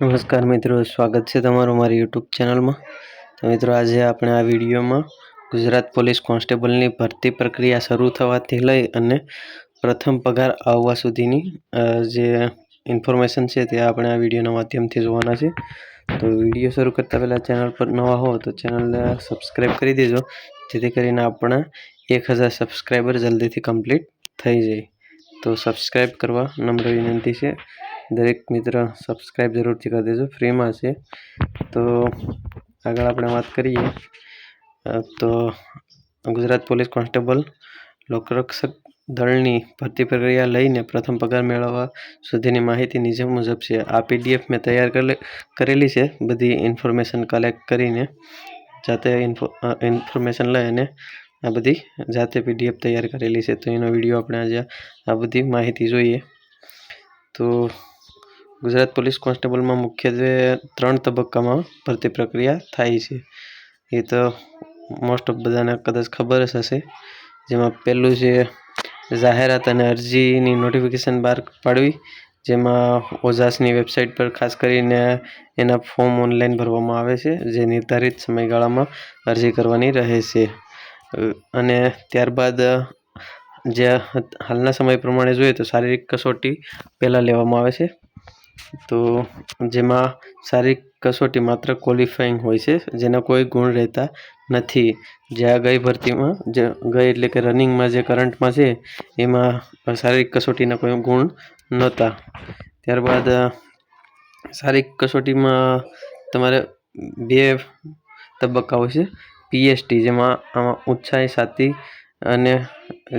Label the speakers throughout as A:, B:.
A: નમસ્કાર મિત્રો, સ્વાગત છે તમારું મારી યુટ્યુબ ચેનલમાં. તો મિત્રો, આજે આપણે આ વિડીયોમાં ગુજરાત પોલીસ કોન્સ્ટેબલની ભરતી પ્રક્રિયા શરૂ થવાથી લઈ અને પ્રથમ પગાર આવવા સુધીની જે ઇન્ફોર્મેશન છે તે આપણે આ વિડીયોના માધ્યમથી જોવાના છે. તો વીડિયો શરૂ કરતાં પહેલાં ચેનલ પર નવા હો તો ચેનલને સબસ્ક્રાઈબ કરી દેજો, જેથી કરીને આપણા એક હજાર સબસ્ક્રાઈબર જલ્દીથી કમ્પ્લીટ થઈ જાય. તો સબસ્ક્રાઈબ કરવા નમ્ર વિનંતી છે. દરેક મિત્ર સબસ્ક્રાઈબ જરૂરથી કરી દેજો, ફ્રીમાં છે. તો આગળ આપણે વાત કરીએ. તો ગુજરાત પોલીસ કોન્સ્ટેબલ લોકરક્ષક દળની ભરતી પ્રક્રિયા લઈને પ્રથમ પગાર મેળવવા સુધીની માહિતી નીચે મુજબ છે. આ પીડીએફ મેં તૈયાર કરેલી છે. બધી ઇન્ફોર્મેશન કલેક્ટ કરીને જાતે ઇન્ફો ઇન્ફોર્મેશન લઈ અને આ બધી જાતે પીડીએફ તૈયાર કરેલી છે. તો એનો વીડિયો આપણે આજે આ બધી માહિતી જોઈએ. તો ગુજરાત પોલીસ કોન્સ્ટેબલમાં મુખ્યત્વે ત્રણ તબક્કામાં ભરતી પ્રક્રિયા થાય છે. એ તો મોસ્ટ ઓફ બધાને કદાચ ખબર જ હશે. જેમાં પહેલું છે જાહેરાત અને અરજીની નોટિફિકેશન બહાર પાડવી, જેમાં ઓઝાસની વેબસાઇટ પર ખાસ કરીને એના ફોર્મ ઓનલાઈન ભરવામાં આવે છે, જે નિર્ધારિત સમયગાળામાં અરજી કરવાની રહે છે. અને ત્યારબાદ જે હાલના સમય પ્રમાણે જોઈએ તો શારીરિક કસોટી પહેલાં લેવામાં આવે છે. તો જેમાં શારીરિક કસોટી માત્ર ક્વોલિફાઈંગ હોય છે, જેના કોઈ ગુણ રહેતા નથી. જે આ ગઈ ભરતીમાં, જે ગઈ એટલે કે રનિંગમાં જે કરંટમાં છે, એમાં શારીરિક કસોટીના કોઈ ગુણ નહોતા. ત્યારબાદ શારીરિક કસોટીમાં તમારે બે તબક્કા હોય છે. પીએસટી જેમાં આમાં ઊંચાઈ સાતી અને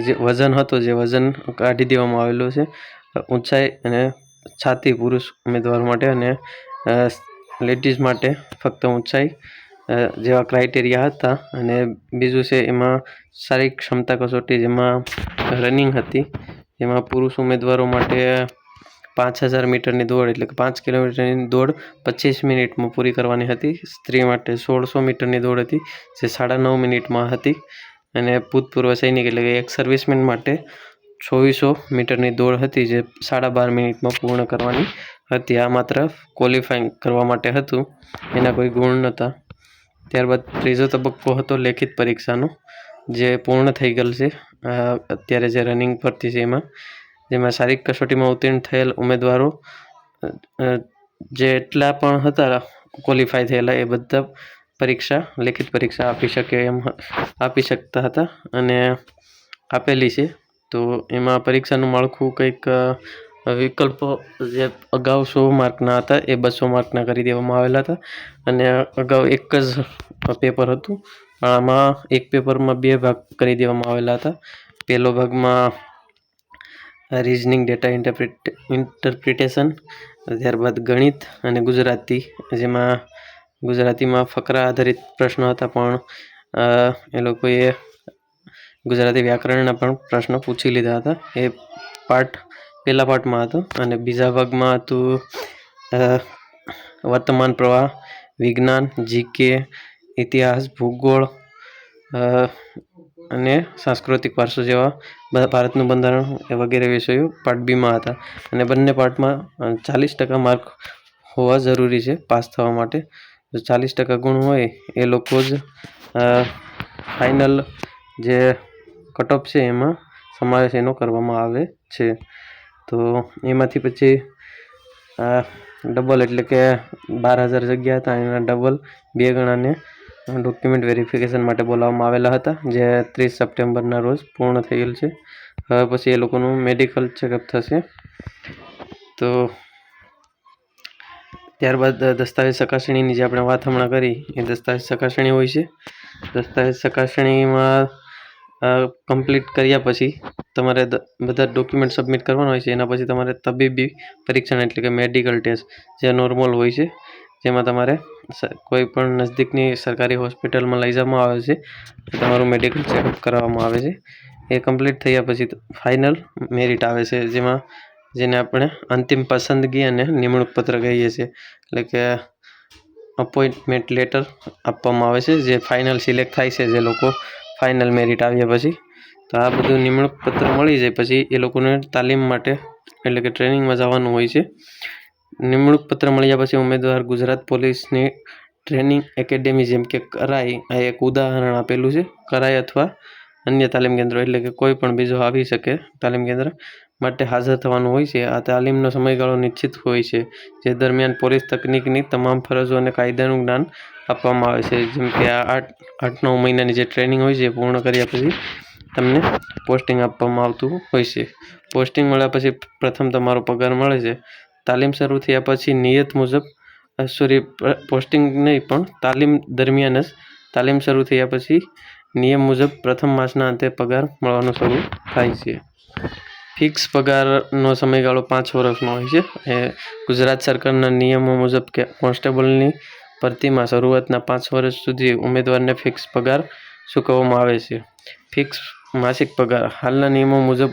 A: જે વજન હતો, જે વજન કાઢી દેવામાં આવેલું છે ઊંચાઈ અને છાતી પુરુષ ઉમેદવાર માટે અને લેડીઝ માટે ફક્ત ઊંચાઈ જેવા ક્રાઇટેરિયા હતા. અને બીજું છે એમાં શારીરિક ક્ષમતા કસોટી જેમાં રનિંગ હતી. એમાં પુરુષ ઉમેદવારો માટે પાંચ હજાર મીટરની દોડ, એટલે કે પાંચ કિલોમીટરની દોડ પચીસ મિનિટમાં પૂરી કરવાની હતી. સ્ત્રી માટે સોળસો મીટરની દોડ હતી, જે સાડા નવ મિનિટમાં હતી. અને ભૂતપૂર્વ સૈનિક એટલે કે એક સર્વિસમેન માટે ચોવીસો મીટરની દોડ હતી જે સાડા બાર મિનિટમાં પૂર્ણ કરવાની હતી. આ માત્ર ક્વોલિફાઈંગ કરવા માટે હતું, એના કોઈ ગુણ નહોતા. ત્યારબાદ ત્રીજો તબક્કો હતો લેખિત પરીક્ષાનો, જે પૂર્ણ થઈ ગયેલ છે. અત્યારે જે રનિંગ પરથી છે એમાં, જેમાં શારીરિક કસોટીમાં ઉત્તીર્ણ થયેલ ઉમેદવારો જે એટલા પણ હતા ક્વોલિફાય થયેલા, એ બધા પરીક્ષા, લેખિત પરીક્ષા આપી શકે એમ, આપી શકતા હતા અને આપેલી છે. તો એમાં પરીક્ષાનું માળખું કંઈક વિકલ્પો જે અગાઉ સો માર્કના હતા એ બસો માર્કના કરી દેવામાં આવેલા હતા. અને અગાઉ એક જ પેપર હતું. આમાં એક પેપરમાં બે ભાગ કરી દેવામાં આવેલા હતા. પહેલો ભાગમાં રિઝનિંગ ડેટા ઇન્ટરપ્રિટ ઇન્ટરપ્રિટેશન ત્યારબાદ ગણિત અને ગુજરાતી, જેમાં ગુજરાતીમાં ફકરા આધારિત પ્રશ્નો હતા પણ એ લોકોએ ગુજરાતી વ્યાકરણના પણ પ્રશ્નો પૂછી લીધા હતા. એ પાર્ટ પહેલા પાર્ટમાં હતો અને બીજા ભાગમાં હતું વર્તમાન પ્રવાહ, વિજ્ઞાન, જીકે, ઇતિહાસ, ભૂગોળ અને સાંસ્કૃતિક વારસો જેવા ભારતનું બંધારણ વગેરે વિષયો પાર્ટ બીમાં હતા. અને બંને પાર્ટમાં ચાલીસ ટકા માર્ક હોવા જરૂરી છે પાસ થવા માટે. જો ચાલીસ ટકા ગુણ હોય, એ લોકો જ ફાઇનલ જે કટઓફ છે એમાં સમાવેશ એનો કરવામાં આવે છે. તો એમાંથી પછી ડબલ એટલે કે બાર હજાર જગ્યા હતા, એના ડબલ બે ગણાને ડોક્યુમેન્ટ વેરિફિકેશન માટે બોલાવવામાં આવેલા હતા, જે ત્રીસ સપ્ટેમ્બરના રોજ પૂર્ણ થયેલ છે. હવે પછી એ લોકોનું મેડિકલ ચેકઅપ થશે. તો ત્યારબાદ દસ્તાવેજ ચકાસણીની જે આપણે વાત હમણાં કરી, એ દસ્તાવેજ ચકાસણી હોય છે. દસ્તાવેજ ચકાસણીમાં કમ્પ્લીટ કર્યા પછી તમારે બધા ડોક્યુમેન્ટ સબમિટ કરવાના હોય છે. એના પછી તમારે તબીબી પરીક્ષણ એટલે કે મેડિકલ ટેસ્ટ જે નોર્મલ હોય છે, જેમાં તમારે કોઈ પણ નજદીકની સરકારી હોસ્પિટલમાં લઈ જવામાં આવે છે તમારું મેડિકલ ચેકઅપ કરાવવામાં આવે છે. એ કમ્પ્લીટ થયા પછી ફાઇનલ મેરિટ આવે છે, જેમાં, જેને આપણે અંતિમ પસંદગી અને નિમણૂક પત્ર કહીએ છીએ. એટલે કે અપોઇન્ટમેન્ટ લેટર આપવામાં આવે છે, જે ફાઇનલ સિલેક્ટ થાય છે, જે લોકો ફાઇનલ મેરિટ આવ્યા પછી. તો આ બધું નિમણૂક પત્ર મળી જાય પછી એ લોકોને તાલીમ માટે, એટલે કે ટ્રેનિંગમાં જવાનું હોય છે. નિમણૂક પત્ર મળ્યા પછી ઉમેદવાર ગુજરાત પોલીસની ટ્રેનિંગ એકેડેમી જેમ કે કરાઈ, આ એક ઉદાહરણ આપેલું છે. કરાઈ અથવા અન્ય તાલીમ કેન્દ્રો, એટલે કે કોઈ પણ બીજો આવી શકે તાલીમ કેન્દ્ર. માટે હાજર થવાનું હોય છે. આ તાલીમનો સમયગાળો નિશ્ચિત હોય છે, જે દરમિયાન પોલીસ તકનિકની તમામ ફરજો અને કાયદાનું જ્ઞાન આપવામાં આવે છે. જેમ કે આ આઠ આઠ નવ મહિનાની જે ટ્રેનિંગ હોય છે, એ પૂર્ણ કર્યા પછી તમને પોસ્ટિંગ આપવામાં આવતું હોય છે. પોસ્ટિંગ મળ્યા પછી પ્રથમ તમારો પગાર મળે છે. તાલીમ શરૂ થયા પછી નિયત મુજબ સોરી પોસ્ટિંગ નહીં, પણ તાલીમ દરમિયાન જ તાલીમ શરૂ થયા પછી નિયમ મુજબ પ્રથમ માસના અંતે પગાર મળવાનો શરૂ થાય છે. ફિક્સ પગારનો સમયગાળો પાંચ વર્ષનો હોય છે. એ ગુજરાત સરકારના નિયમો મુજબ કે કોન્સ્ટેબલની ભરતીમાં શરૂઆતના પાંચ વર્ષ સુધી ઉમેદવારને ફિક્સ પગાર ચૂકવવામાં આવે છે. ફિક્સ માસિક પગાર. હાલના નિયમો મુજબ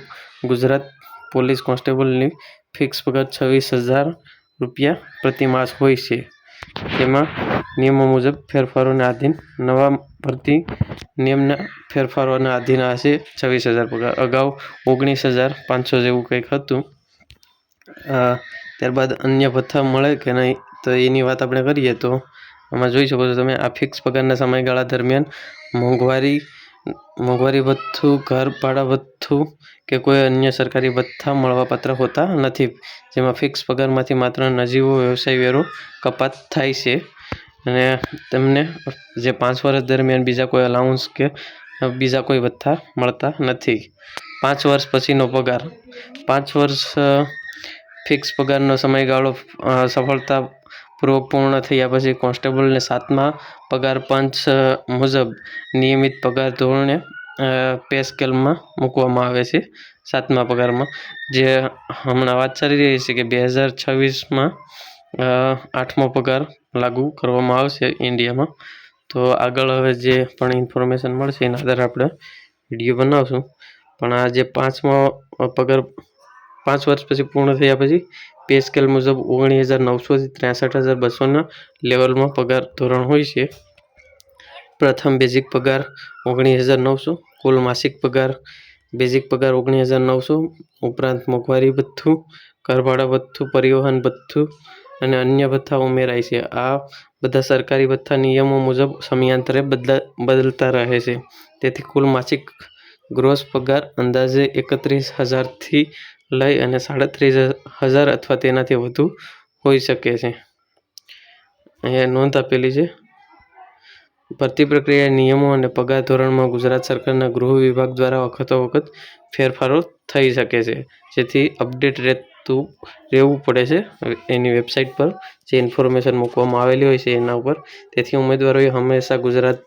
A: ગુજરાત પોલીસ કોન્સ્ટેબલની ફિક્સ પગાર છવ્વીસ હજાર રૂપિયા પ્રતિ માસ હોય છે. તેમાં નિયમો મુજબ ફેરફારોને આધીન નવા ભરતી નિયમના ફેરફારોના આધીન હશે છવ્વીસ હજાર પગાર. અગાઉ ઓગણીસ હજાર પાંચસો જેવું કંઈક હતું. ત્યારબાદ અન્ય ભથ્થા મળે કે નહીં, તો એની વાત આપણે કરીએ તો આમાં જોઈ શકો છો તમે, આ ફિક્સ પગારના સમયગાળા દરમિયાન મોંઘવારી મોંઘવારી ભથ્થું, ઘર ભાડા ભથ્થું કે કોઈ અન્ય સરકારી ભથ્થા મળવાપાત્ર હોતા નથી. જેમાં ફિક્સ પગારમાંથી માત્ર નજીવો વ્યવસાય વેરો કપાત થાય છે. અને તેમને જે પાંચ વર્ષ દરમિયાન બીજા કોઈ અલાઉન્સ કે બીજા કોઈ ભથ્થા મળતા નથી. પાંચ વર્ષ પછીનો પગાર. પાંચ વર્ષ અ, ફિક્સ પગારનો સમયગાળો અ, સફળતાપૂર્વક પૂર્ણ થયા પછી કોન્સ્ટેબલને સાતમા પગાર પંચ અ, મુજબ નિયમિત પગાર ધોરણે અ, પે સ્કેલમાં મૂકવામાં આવે છે સાતમા પગારમાં. જે હમણાં વાત ચાલી રહી છે કે બે હજાર છવ્વીસમાં આઠમો પગાર લાગુ કરવામાં આવશે ઇન્ડિયામાં. તો આગળ હવે જે પણ ઇન્ફોર્મેશન મળશે એના આધારે આપણે વીડિયો બનાવશું. પણ આ જે પાંચમો પગાર, પાંચ વર્ષ પછી પૂર્ણ થયા પછી પે સ્કેલ મુજબ ઓગણીસ હજાર નવસોથી ત્રેસઠ હજાર બસોના લેવલમાં પગાર ધોરણ હોય છે. પ્રથમ બેઝિક પગાર ઓગણીસ હજાર નવસો, કુલ માસિક પગાર બેઝિક પગાર ઓગણીસ હજાર નવસો, ઉપરાંત મોંઘવારી ભથ્થું કરભાડા ભથ્થું, પરિવહન ભથ્થું અને અન્ય ભથ્થા ઉમેરાય છે. આ બધા સરકારી ભથ્થા નિયમો મુજબ સમયાંતરે બદલા, બદલતા રહે છે. તેથી કુલ માસિક ગ્રોસ પગાર અંદાજે એકત્રીસ હજારથી લઈ અને સાડત્રીસ હજાર અથવા તેનાથી વધુ હોઈ શકે છે. અહીંયા નોંધ આપેલી છે. ભરતી પ્રક્રિયા નિયમો અને પગાર ધોરણમાં ગુજરાત સરકારના ગૃહ વિભાગ દ્વારા વખતો વખત ફેરફારો થઈ શકે છે. જેથી અપડેટ રહેતું રહેવું પડે છે. એની વેબસાઇટ પર જે ઇન્ફોર્મેશન મૂકવામાં આવેલી હોય છે એના ઉપર. તેથી ઉમેદવારોએ હંમેશા ગુજરાત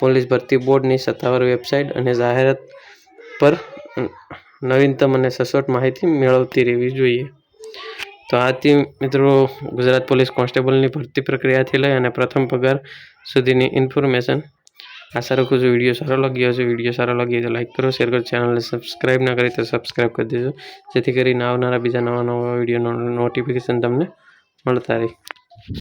A: પોલીસ ભરતી બોર્ડની સત્તાવાર વેબસાઇટ અને જાહેરાત પર નવીનતમ અને સચોટ માહિતી મેળવતી રહેવી જોઈએ. તો આથી મિત્રો ગુજરાત પોલીસ કોન્સ્ટેબલની ભરતી પ્રક્રિયાથી લઈ અને પ્રથમ પગાર સુધીની ઇન્ફોર્મેશન આશા રાખું છું વીડિયો સારો લાગ્યો હશે વીડિયો સારો લાગ્યો તો લાઈક કરો શેર કરો ચેનલને સબસ્ક્રાઈબ ના કરી તો સબસ્ક્રાઈબ કરી દેજો. જેથી કરીને આવનારા બીજા નવા નવા વિડીયોનો નોટિફિકેશન તમને મળતા રહે.